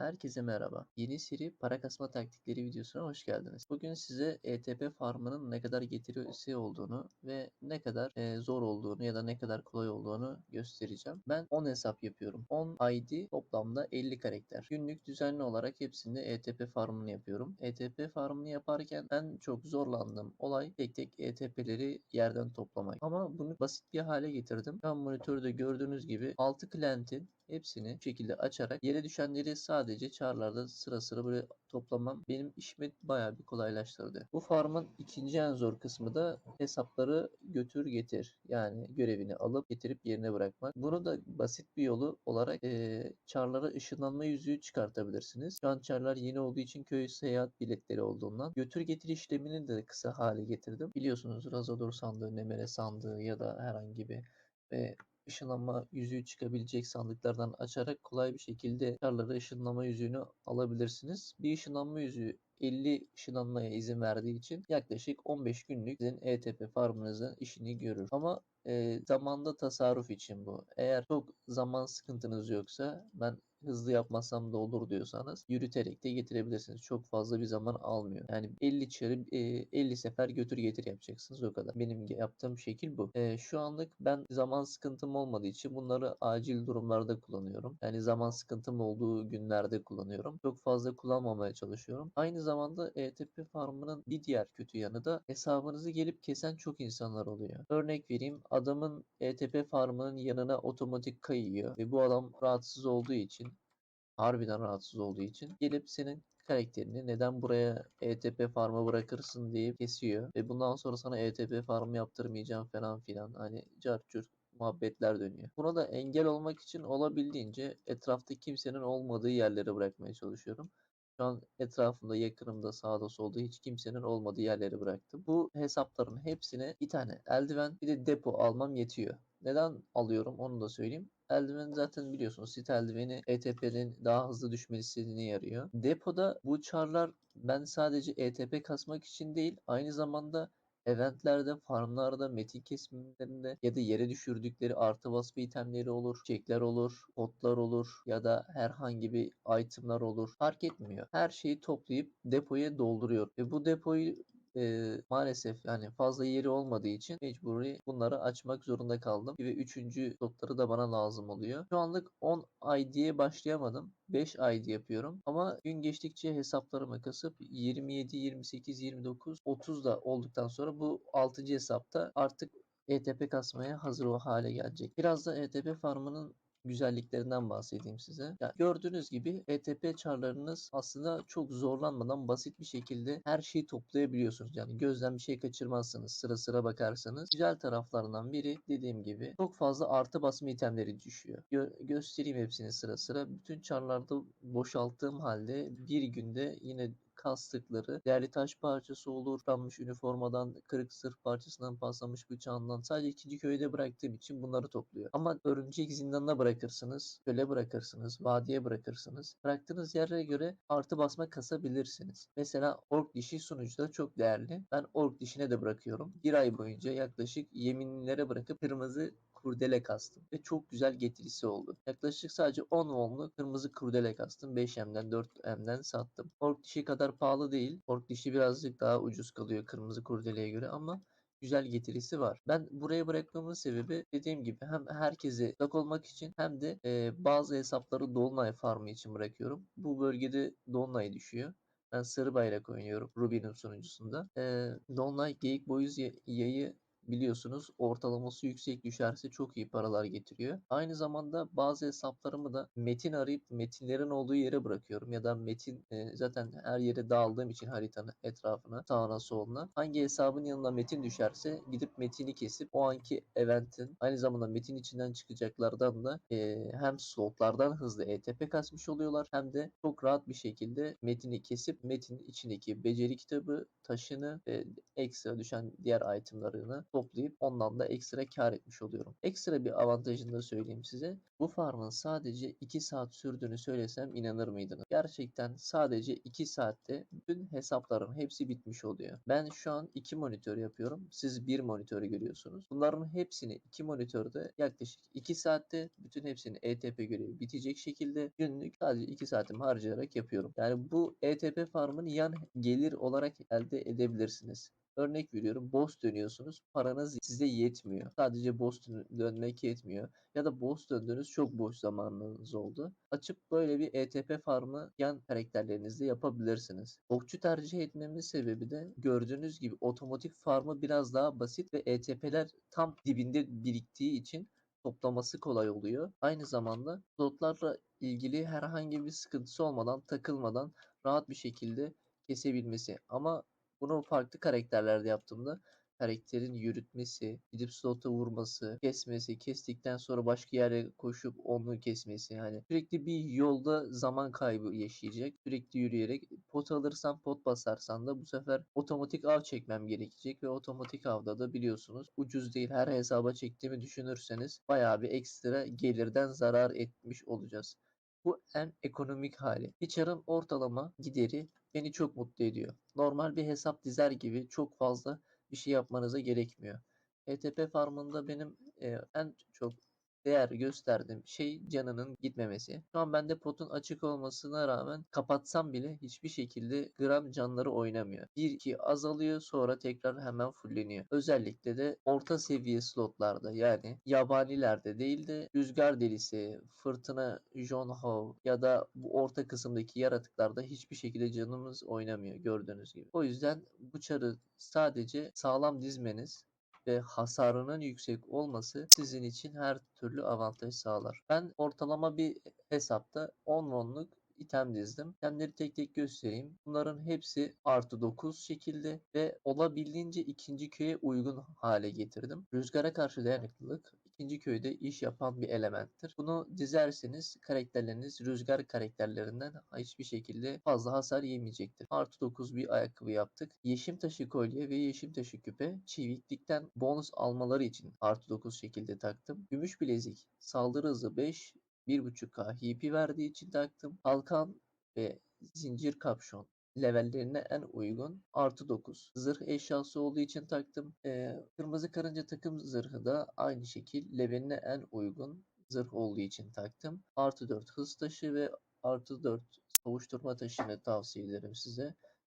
Herkese merhaba. Yeni seri para kasma taktikleri videosuna hoş geldiniz. Bugün size ETP farmının ne kadar getirisi olduğunu ve ne kadar e, zor olduğunu ya da ne kadar kolay olduğunu göstereceğim. Ben 10 hesap yapıyorum. 10 ID toplamda 50 karakter. Günlük düzenli olarak hepsinde ETP farmını yapıyorum. ETP farmını yaparken en çok zorlandığım olay tek tek ETP'leri yerden toplamak. Ama bunu basit bir hale getirdim. Ben monitörde gördüğünüz gibi 6 client'in hepsini bu şekilde açarak yere düşenleri sadece çarlarda sıra sıra böyle toplamam benim işimi bayağı bir kolaylaştırdı. Bu farmın ikinci en zor kısmı da hesapları götür getir. Yani görevini alıp getirip yerine bırakmak. Bunu da basit bir yolu olarak e, çarlara ışınlanma yüzüğü çıkartabilirsiniz. Şu an çarlar yeni olduğu için köy seyahat biletleri olduğundan götür getir işlemini de kısa hale getirdim. Biliyorsunuz Razador sandığı, Nemere sandığı ya da herhangi bir ve ışınlanma yüzüğü çıkabilecek sandıklardan açarak kolay bir şekilde çarlara ışınlanma yüzüğünü alabilirsiniz. Bir ışınlanma yüzüğü 50 ışınlanmaya izin verdiği için yaklaşık 15 günlük sizin ETP farmınızın işini görür. Ama e, zamanda tasarruf için bu. Eğer çok zaman sıkıntınız yoksa ben hızlı yapmasam da olur diyorsanız yürüterek de getirebilirsiniz. Çok fazla bir zaman almıyor. Yani 50 çarı e, 50 sefer götür getir yapacaksınız o kadar. Benim yaptığım şekil bu. E, şu anlık ben zaman sıkıntım olmadığı için bunları acil durumlarda kullanıyorum. Yani zaman sıkıntım olduğu günlerde kullanıyorum. Çok fazla kullanmamaya çalışıyorum. Aynı zamanda ETP farmının bir diğer kötü yanı da hesabınızı gelip kesen çok insanlar oluyor. Örnek vereyim adamın ETP farmının yanına otomatik kayıyor ve bu adam rahatsız olduğu için harbiden rahatsız olduğu için gelip senin karakterini neden buraya ETP farmı bırakırsın deyip kesiyor ve bundan sonra sana ETP farmı yaptırmayacağım falan filan hani carçurt muhabbetler dönüyor. Buna da engel olmak için olabildiğince etrafta kimsenin olmadığı yerlere bırakmaya çalışıyorum. Şu an etrafımda, yakınımda, sağda solda hiç kimsenin olmadığı yerleri bıraktım. Bu hesapların hepsine bir tane eldiven bir de depo almam yetiyor. Neden alıyorum onu da söyleyeyim. Eldiven zaten biliyorsunuz sit eldiveni ETP'nin daha hızlı düşmesine yarıyor. Depoda bu çarlar ben sadece ETP kasmak için değil aynı zamanda eventlerde, farmlarda, metin kesimlerinde ya da yere düşürdükleri artı vasfı itemleri olur, çekler olur, botlar olur ya da herhangi bir itemlar olur. Fark etmiyor. Her şeyi toplayıp depoya dolduruyor. Ve bu depoyu e, maalesef yani fazla yeri olmadığı için mecburi bunları açmak zorunda kaldım. Ve üçüncü slotları da bana lazım oluyor. Şu anlık 10 ID'ye başlayamadım. 5 ID yapıyorum. Ama gün geçtikçe hesaplarımı kasıp 27, 28, 29, 30 da olduktan sonra bu 6. hesapta artık ETP kasmaya hazır o hale gelecek. Biraz da ETP farmının güzelliklerinden bahsedeyim size. Ya gördüğünüz gibi ETP çarlarınız aslında çok zorlanmadan basit bir şekilde her şeyi toplayabiliyorsunuz. Yani gözden bir şey kaçırmazsınız. Sıra sıra bakarsanız. Güzel taraflarından biri dediğim gibi çok fazla artı basma itemleri düşüyor. Gö- göstereyim hepsini sıra sıra. Bütün çarlarda boşalttığım halde bir günde yine kastıkları değerli taş parçası olur. Kalmış üniformadan, kırık sırf parçasından paslanmış bıçağından sadece ikinci köyde bıraktığım için bunları topluyor. Ama örümcek zindanına bırakırsınız, köle bırakırsınız, vadiye bırakırsınız. Bıraktığınız yere göre artı basma kasabilirsiniz. Mesela ork dişi sunucuda çok değerli. Ben ork dişine de bırakıyorum. Bir ay boyunca yaklaşık yeminlere bırakıp kırmızı kurdele kastım ve çok güzel getirisi oldu. Yaklaşık sadece 10 wonlu kırmızı kurdele kastım. 5M'den 4M'den sattım. Ork dişi kadar pahalı değil. Ork dişi birazcık daha ucuz kalıyor kırmızı kurdeleye göre ama güzel getirisi var. Ben buraya bırakmamın sebebi dediğim gibi hem herkese dak olmak için hem de e, bazı hesapları Dolunay farmı için bırakıyorum. Bu bölgede Dolunay düşüyor. Ben sarı bayrak oynuyorum Ruby'nin sunucusunda. E, Dolunay geyik boyuz yayı biliyorsunuz ortalaması yüksek düşerse çok iyi paralar getiriyor. Aynı zamanda bazı hesaplarımı da metin arayıp metinlerin olduğu yere bırakıyorum ya da metin e, zaten her yere dağıldığım için haritanın etrafına sağına soluna hangi hesabın yanına metin düşerse gidip metini kesip o anki eventin aynı zamanda metin içinden çıkacaklardan da e, hem slotlardan hızlı ETP kasmış oluyorlar hem de çok rahat bir şekilde metini kesip metinin içindeki beceri kitabı taşını ve ekstra düşen diğer itemlarını toplayıp ondan da ekstra kar etmiş oluyorum. Ekstra bir avantajını da söyleyeyim size. Bu farmın sadece 2 saat sürdüğünü söylesem inanır mıydınız? Gerçekten sadece 2 saatte bütün hesapların hepsi bitmiş oluyor. Ben şu an 2 monitör yapıyorum. Siz bir monitörü görüyorsunuz. Bunların hepsini 2 monitörde yaklaşık 2 saatte bütün hepsini ETP görevi bitecek şekilde günlük sadece 2 saatimi harcayarak yapıyorum. Yani bu ETP farmını yan gelir olarak elde edebilirsiniz. Örnek veriyorum boss dönüyorsunuz paranız size yetmiyor. Sadece boss dön- dönmek yetmiyor. Ya da boss döndüğünüz çok boş zamanınız oldu. Açıp böyle bir ETP farmı yan karakterlerinizle yapabilirsiniz. Okçu tercih etmemin sebebi de gördüğünüz gibi otomatik farmı biraz daha basit ve ETP'ler tam dibinde biriktiği için toplaması kolay oluyor. Aynı zamanda slotlarla ilgili herhangi bir sıkıntısı olmadan, takılmadan rahat bir şekilde kesebilmesi. Ama bunu farklı karakterlerde yaptığımda karakterin yürütmesi, gidip slota vurması, kesmesi, kestikten sonra başka yere koşup onu kesmesi yani sürekli bir yolda zaman kaybı yaşayacak. Sürekli yürüyerek pot alırsan pot basarsan da bu sefer otomatik av çekmem gerekecek ve otomatik avda da biliyorsunuz ucuz değil. Her hesaba çektiğimi düşünürseniz bayağı bir ekstra gelirden zarar etmiş olacağız. Bu en ekonomik hali. Hitcher'ın ortalama gideri beni çok mutlu ediyor. Normal bir hesap dizer gibi çok fazla bir şey yapmanıza gerekmiyor. ETP farmında benim e, en çok değer gösterdiğim şey canının gitmemesi. Şu an bende potun açık olmasına rağmen kapatsam bile hiçbir şekilde gram canları oynamıyor. 1-2 azalıyor sonra tekrar hemen fulleniyor. Özellikle de orta seviye slotlarda yani yabanilerde değil de rüzgar delisi, fırtına, John Howe ya da bu orta kısımdaki yaratıklarda hiçbir şekilde canımız oynamıyor gördüğünüz gibi. O yüzden bu çarı sadece sağlam dizmeniz ve hasarının yüksek olması sizin için her türlü avantaj sağlar. Ben ortalama bir hesapta 10 wonluk item dizdim. İtemleri tek tek göstereyim. Bunların hepsi artı 9 şekilde ve olabildiğince ikinci köye uygun hale getirdim. Rüzgara karşı dayanıklılık ikinci köyde iş yapan bir elementtir. Bunu dizerseniz karakterleriniz rüzgar karakterlerinden hiçbir şekilde fazla hasar yemeyecektir. Artı 9 bir ayakkabı yaptık. Yeşim taşı kolye ve yeşim taşı küpe çiviklikten bonus almaları için artı 9 şekilde taktım. Gümüş bilezik saldırı hızı 5 1.5k HP verdiği için taktım. Kalkan ve zincir kapşon levellerine en uygun artı 9. Zırh eşyası olduğu için taktım. Ee, kırmızı karınca takım zırhı da aynı şekil leveline en uygun zırh olduğu için taktım. Artı 4 hız taşı ve artı 4 savuşturma taşını tavsiye ederim size.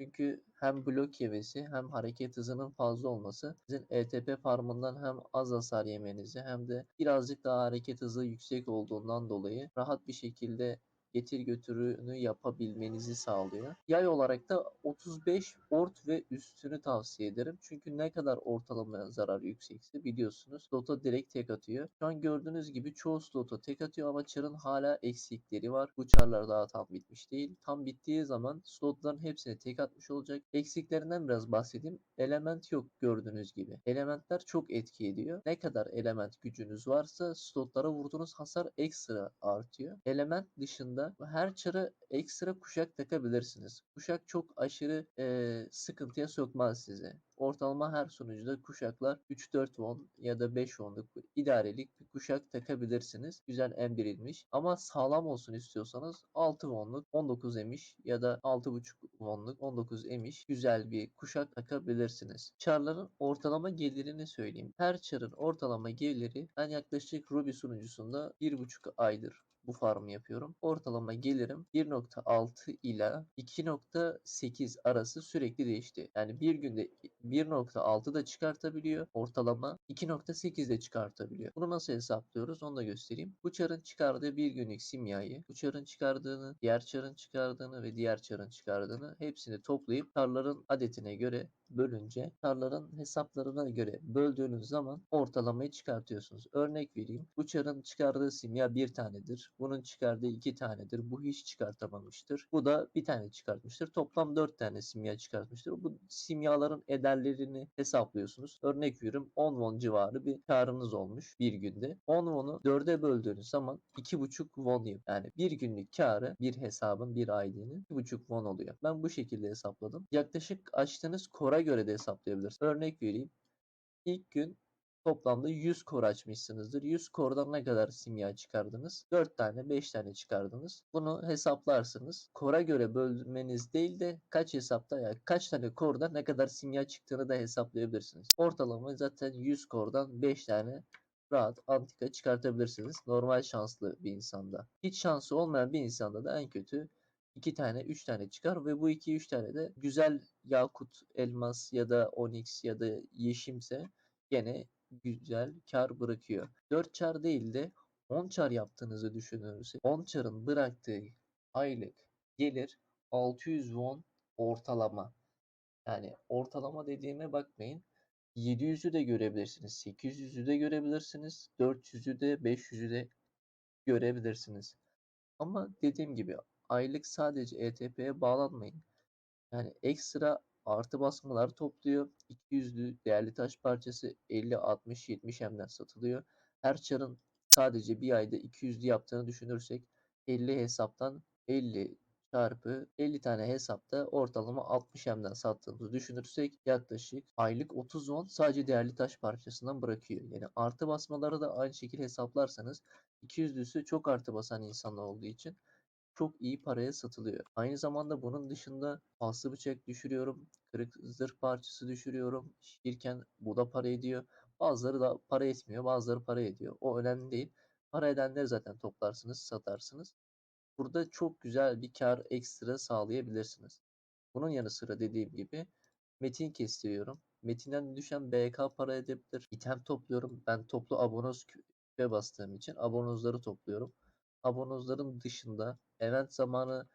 Çünkü hem blok yemesi hem hareket hızının fazla olması sizin ETP farmından hem az hasar yemenizi hem de birazcık daha hareket hızı yüksek olduğundan dolayı rahat bir şekilde getir götürünü yapabilmenizi sağlıyor. Yay olarak da 35 ort ve üstünü tavsiye ederim. Çünkü ne kadar ortalama zarar yüksekse biliyorsunuz slota direkt tek atıyor. Şu an gördüğünüz gibi çoğu slota tek atıyor ama çarın hala eksikleri var. Bu çarlar daha tam bitmiş değil. Tam bittiği zaman slotların hepsine tek atmış olacak. Eksiklerinden biraz bahsedeyim. Element yok gördüğünüz gibi. Elementler çok etki ediyor. Ne kadar element gücünüz varsa slotlara vurduğunuz hasar ekstra artıyor. Element dışında her çara ekstra kuşak takabilirsiniz. Kuşak çok aşırı e, sıkıntıya sokmaz sizi. Ortalama her sunucuda kuşaklar 3-4 won ya da 5 wonluk idarelik bir kuşak takabilirsiniz. Güzel emdirilmiş. Ama sağlam olsun istiyorsanız 6 wonluk 19 emiş ya da 6.5 wonluk 19 emiş güzel bir kuşak takabilirsiniz. Çarların ortalama gelirini söyleyeyim. Her çarın ortalama geliri ben yaklaşık Ruby sunucusunda 1.5 aydır bu farmı yapıyorum. Ortalama gelirim 1.6 ila 2.8 arası sürekli değişti. Yani bir günde 1.6 da çıkartabiliyor ortalama 2.8 de çıkartabiliyor. Bunu nasıl hesaplıyoruz onu da göstereyim. Bu çarın çıkardığı bir günlük simyayı, bu çarın çıkardığını, diğer çarın çıkardığını ve diğer çarın çıkardığını hepsini toplayıp çarların adetine göre bölünce çarların hesaplarına göre böldüğünüz zaman ortalamayı çıkartıyorsunuz. Örnek vereyim. Bu çarın çıkardığı simya bir tanedir. Bunun çıkardığı iki tanedir. Bu hiç çıkartamamıştır. Bu da bir tane çıkartmıştır. Toplam dört tane simya çıkartmıştır. Bu simyaların ederlerini hesaplıyorsunuz. Örnek veriyorum 10 won civarı bir karınız olmuş bir günde. 10 won'u 4'e böldüğünüz zaman 2.5 won yapıyor. Yani bir günlük karı bir hesabın bir ID'nin 2.5 won oluyor. Ben bu şekilde hesapladım. Yaklaşık açtığınız kora göre de hesaplayabilirsiniz. Örnek vereyim. İlk gün toplamda 100 kor açmışsınızdır. 100 kordan ne kadar simya çıkardınız? 4 tane, 5 tane çıkardınız. Bunu hesaplarsınız. Kora göre bölmeniz değil de kaç hesapta ya kaç tane korda ne kadar simya çıktığını da hesaplayabilirsiniz. Ortalama zaten 100 kordan 5 tane rahat antika çıkartabilirsiniz. Normal şanslı bir insanda. Hiç şansı olmayan bir insanda da en kötü 2 tane 3 tane çıkar ve bu 2-3 tane de güzel yakut, elmas ya da onyx ya da yeşimse gene güzel kar bırakıyor. 4 çar değil de 10 çar yaptığınızı düşünürsek 10 çarın bıraktığı aylık gelir 600 won ortalama. Yani ortalama dediğime bakmayın. 700'ü de görebilirsiniz. 800'ü de görebilirsiniz. 400'ü de 500'ü de görebilirsiniz. Ama dediğim gibi aylık sadece ETP'ye bağlanmayın. Yani ekstra artı basmalar topluyor. 200'lü değerli taş parçası 50, 60, 70 hemden satılıyor. Her çarın sadece bir ayda 200'lü yaptığını düşünürsek 50 hesaptan 50 çarpı 50 tane hesapta ortalama 60 hemden sattığımızı düşünürsek yaklaşık aylık 30 won sadece değerli taş parçasından bırakıyor. Yani artı basmaları da aynı şekilde hesaplarsanız 200'lüsü çok artı basan insanlar olduğu için çok iyi paraya satılıyor. Aynı zamanda bunun dışında paslı bıçak düşürüyorum. Kırık zırh parçası düşürüyorum. Şişirirken bu da para ediyor. Bazıları da para etmiyor. Bazıları para ediyor. O önemli değil. Para edenleri zaten toplarsınız, satarsınız. Burada çok güzel bir kar ekstra sağlayabilirsiniz. Bunun yanı sıra dediğim gibi metin kestiriyorum. Metinden düşen BK para edebilir. İtem topluyorum. Ben toplu abonoz küpe bastığım için abonozları topluyorum. Abonozların dışında event zamanı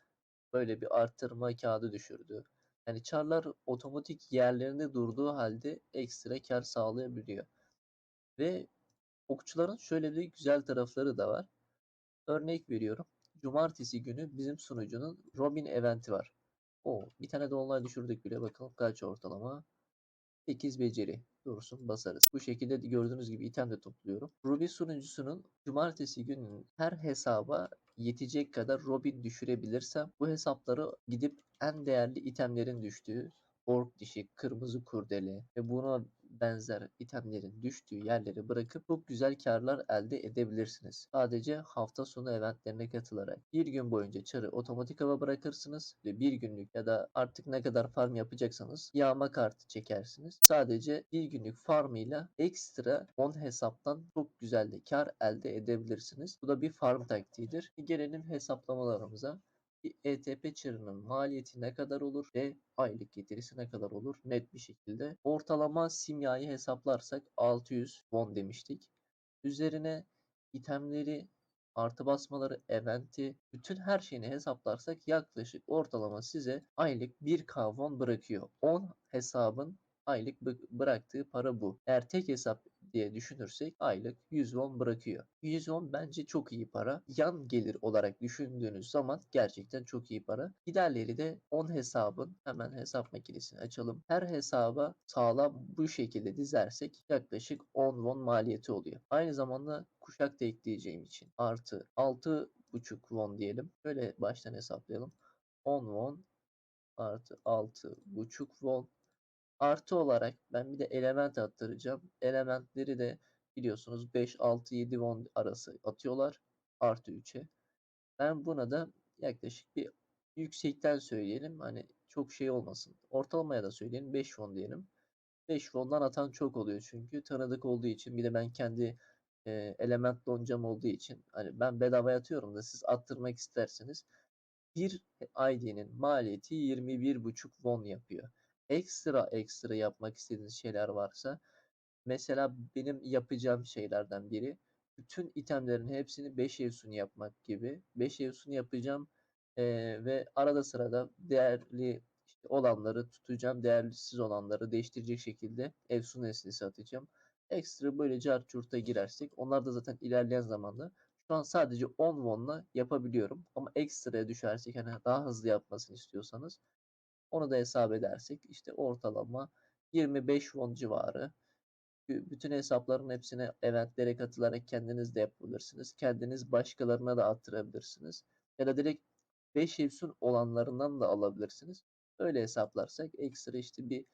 böyle bir arttırma kağıdı düşürdü. Yani çarlar otomatik yerlerinde durduğu halde ekstra kar sağlayabiliyor. Ve okçuların şöyle bir güzel tarafları da var. Örnek veriyorum. Cumartesi günü bizim sunucunun Robin eventi var. O bir tane de online düşürdük bile. Bakalım kaç ortalama. 8 beceri dursun basarız. Bu şekilde gördüğünüz gibi item de topluyorum. Ruby sunucusunun cumartesi gününün her hesaba yetecek kadar Robin düşürebilirsem bu hesapları gidip en değerli itemlerin düştüğü ork dişi, kırmızı kurdele ve buna benzer itemlerin düştüğü yerleri bırakıp çok güzel karlar elde edebilirsiniz. Sadece hafta sonu eventlerine katılarak bir gün boyunca çarı otomatik hava bırakırsınız ve bir günlük ya da artık ne kadar farm yapacaksanız yağma kartı çekersiniz. Sadece bir günlük farmıyla ekstra 10 hesaptan çok güzel de kar elde edebilirsiniz. Bu da bir farm taktiğidir. Gelelim hesaplamalarımıza bir ETP çarının maliyeti ne kadar olur ve aylık getirisi ne kadar olur net bir şekilde. Ortalama simyayı hesaplarsak 600 won demiştik. Üzerine itemleri, artı basmaları, eventi, bütün her şeyini hesaplarsak yaklaşık ortalama size aylık 1k won bırakıyor. 10 hesabın aylık bıraktığı para bu. Eğer tek hesap diye düşünürsek aylık 100 won bırakıyor. 100 won bence çok iyi para. Yan gelir olarak düşündüğünüz zaman gerçekten çok iyi para. Giderleri de 10 hesabın hemen hesap makinesini açalım. Her hesaba sağlam bu şekilde dizersek yaklaşık 10 won maliyeti oluyor. Aynı zamanda kuşak da ekleyeceğim için artı 6,5 won diyelim. Böyle baştan hesaplayalım. 10 won artı 6,5 won Artı olarak ben bir de element attıracağım. Elementleri de biliyorsunuz 5, 6, 7 won arası atıyorlar. Artı 3'e. Ben buna da yaklaşık bir yüksekten söyleyelim. Hani çok şey olmasın. Ortalamaya da söyleyelim. 5 won diyelim. 5 won'dan atan çok oluyor çünkü tanıdık olduğu için bir de ben kendi e, element loncam olduğu için hani ben bedava atıyorum da siz attırmak isterseniz bir ID'nin maliyeti 21,5 won yapıyor ekstra ekstra yapmak istediğiniz şeyler varsa mesela benim yapacağım şeylerden biri bütün itemlerin hepsini 5 evsuni yapmak gibi 5 evsuni yapacağım ee, ve arada sırada değerli olanları tutacağım değerlisiz olanları değiştirecek şekilde evsun nesnesi atacağım. Ekstra böyle carçurta girersek onlar da zaten ilerleyen zamanda şu an sadece 10 won'la yapabiliyorum ama ekstraya düşersek hani daha hızlı yapmasını istiyorsanız onu da hesap edersek işte ortalama 25 won civarı. Bütün hesapların hepsine eventlere katılarak kendiniz de yapabilirsiniz. Kendiniz başkalarına da attırabilirsiniz. Ya da direkt 5 evsun olanlarından da alabilirsiniz. Öyle hesaplarsak ekstra işte bir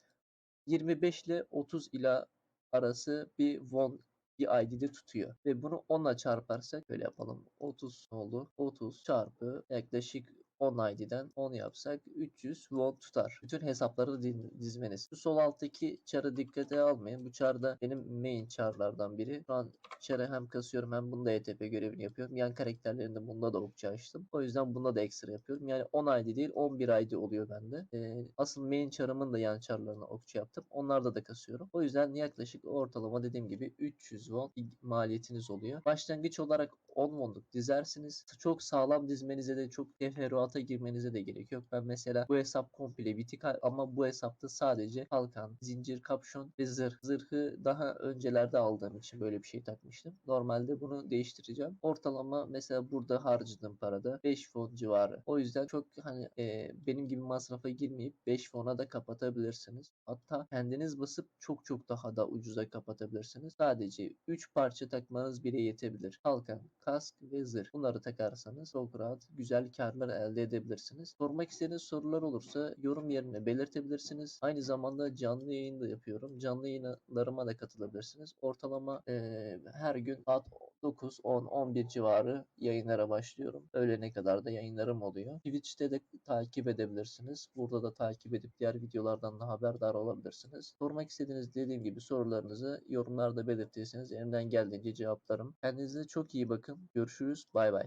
25 ile 30 ila arası bir won bir ID'de tutuyor. Ve bunu 10'la çarparsak şöyle yapalım. 30 oldu. 30 çarpı yaklaşık 10 ID'den 10 yapsak 300 won tutar. Bütün hesapları dizmeniz. Şu sol alttaki çarı dikkate almayın. Bu çar da benim main çarlardan biri. Şu an çarı hem kasıyorum hem bunda ETP görevini yapıyorum. Yan karakterlerinde bunda da okçu açtım. O yüzden bunda da ekstra yapıyorum. Yani 10 ID değil 11 ID oluyor bende. Ee, asıl main çarımın da yan çarlarına okçu yaptım. Onlarda da kasıyorum. O yüzden yaklaşık ortalama dediğim gibi 300 won bir maliyetiniz oluyor. Başlangıç olarak 10 wonluk dizersiniz. Çok sağlam dizmenize de çok teferruata girmenize de gerek yok. Ben mesela bu hesap komple bitik ama bu hesapta sadece kalkan, zincir, kapşon ve zırh. Zırhı daha öncelerde aldığım için böyle bir şey takmıştım. Normalde bunu değiştireceğim. Ortalama mesela burada harcadığım parada 5 won civarı. O yüzden çok hani e, benim gibi masrafa girmeyip 5 won'a da kapatabilirsiniz. Hatta kendiniz basıp çok çok daha da ucuza kapatabilirsiniz. Sadece 3 parça takmanız bile yetebilir. Kalkan, kask ve zırh. Bunları takarsanız çok rahat güzel karlar elde edebilirsiniz. Sormak istediğiniz sorular olursa yorum yerine belirtebilirsiniz. Aynı zamanda canlı yayın da yapıyorum. Canlı yayınlarıma da katılabilirsiniz. Ortalama eee, her gün saat 9, 10, 11 civarı yayınlara başlıyorum. Öğlene kadar da yayınlarım oluyor. Twitch'te de takip edebilirsiniz. Burada da takip edip diğer videolardan da haberdar olabilirsiniz. Sormak istediğiniz dediğim gibi sorularınızı yorumlarda belirtirseniz elimden geldiğince cevaplarım. Kendinize çok iyi bakın. Görüşürüz. Bay bay.